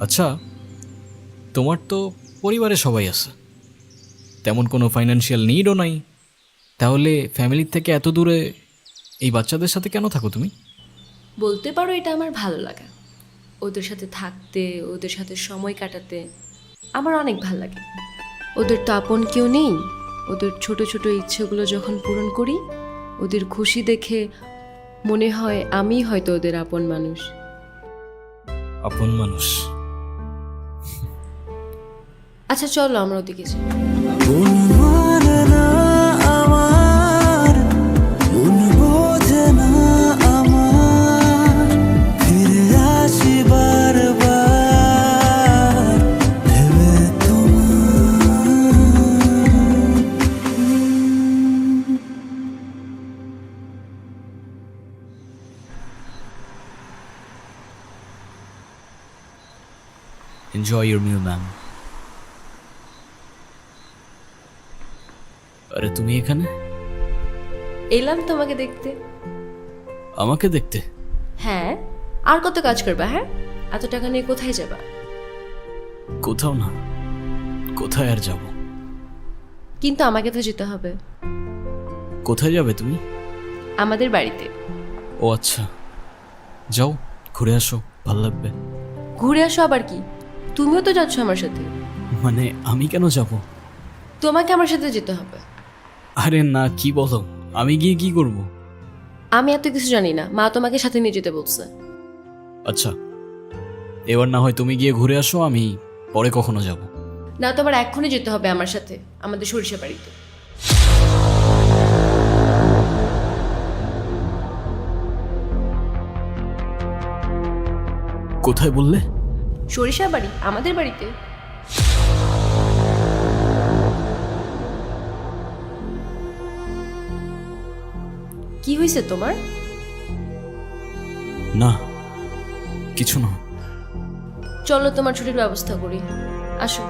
আচ্ছা তোমার তো পরিবারে সবাই আছে। তেমন কোনো ফাইনান্সিয়াল নিডও নাই। তাহলে ফ্যামিলির থেকে এত দূরে এই বাচ্চাদের সাথে কেন থাকো তুমি? বলতে পারো এটা আমার ভালো লাগা। ওদের সাথে থাকতে ওদের সাথে সময় কাটাতে আমার অনেক ভালো লাগে। ওদের তো আপন কেউ নেই। ওদের ছোট ছোট ইচ্ছেগুলো যখন পূরণ করি ওদের খুশি দেখে মনে হয় আমি হয়তো ওদের আপন মানুষ। আপন মানুষ। আচ্ছা চলো আমরা ওদিকে যাই। মন মানে না আমার। আরে তুমি এখানে? এলাম তোমাকে দেখতে। আমাকে দেখতে? হ্যাঁ আর কত কাজ করবা হ্যাঁ? এত টাকা নিয়ে কোথায় যাবা? কোথাও না কোথায় আর যাব? কিন্তু আমাকে তো যেতে হবে। কোথায় যাবে তুমি? আমাদের বাড়িতে। ও আচ্ছা। যাও ঘুরে আসো ভালো লাগবে। ঘুরে আসো আবার কি? তুমিও তো যাচ্ছ আমার সাথে। মানে আমি কেন যাব? তোমাকে আমার সাথে যেতে হবে। আরে না কি বলো? আমি গিয়ে কি করব? আমি এত কিছু জানি না। মা তোমাকে সাথে নিয়ে যেতে বলছে। আচ্ছা। এবার না হয় তুমি গিয়ে ঘুরে আসো আমি পরে কখনো যাব। না তোমার এক্ষুনি যেতে হবে আমার সাথে আমাদের সরিষা বাড়িতে। কোথায় বললে? সরিষা বাড়ি আমাদের বাড়িতে। কি হয়েছে তোমার? না কিছু না। চলো তোমার ছুটির ব্যবস্থা করি। আসো।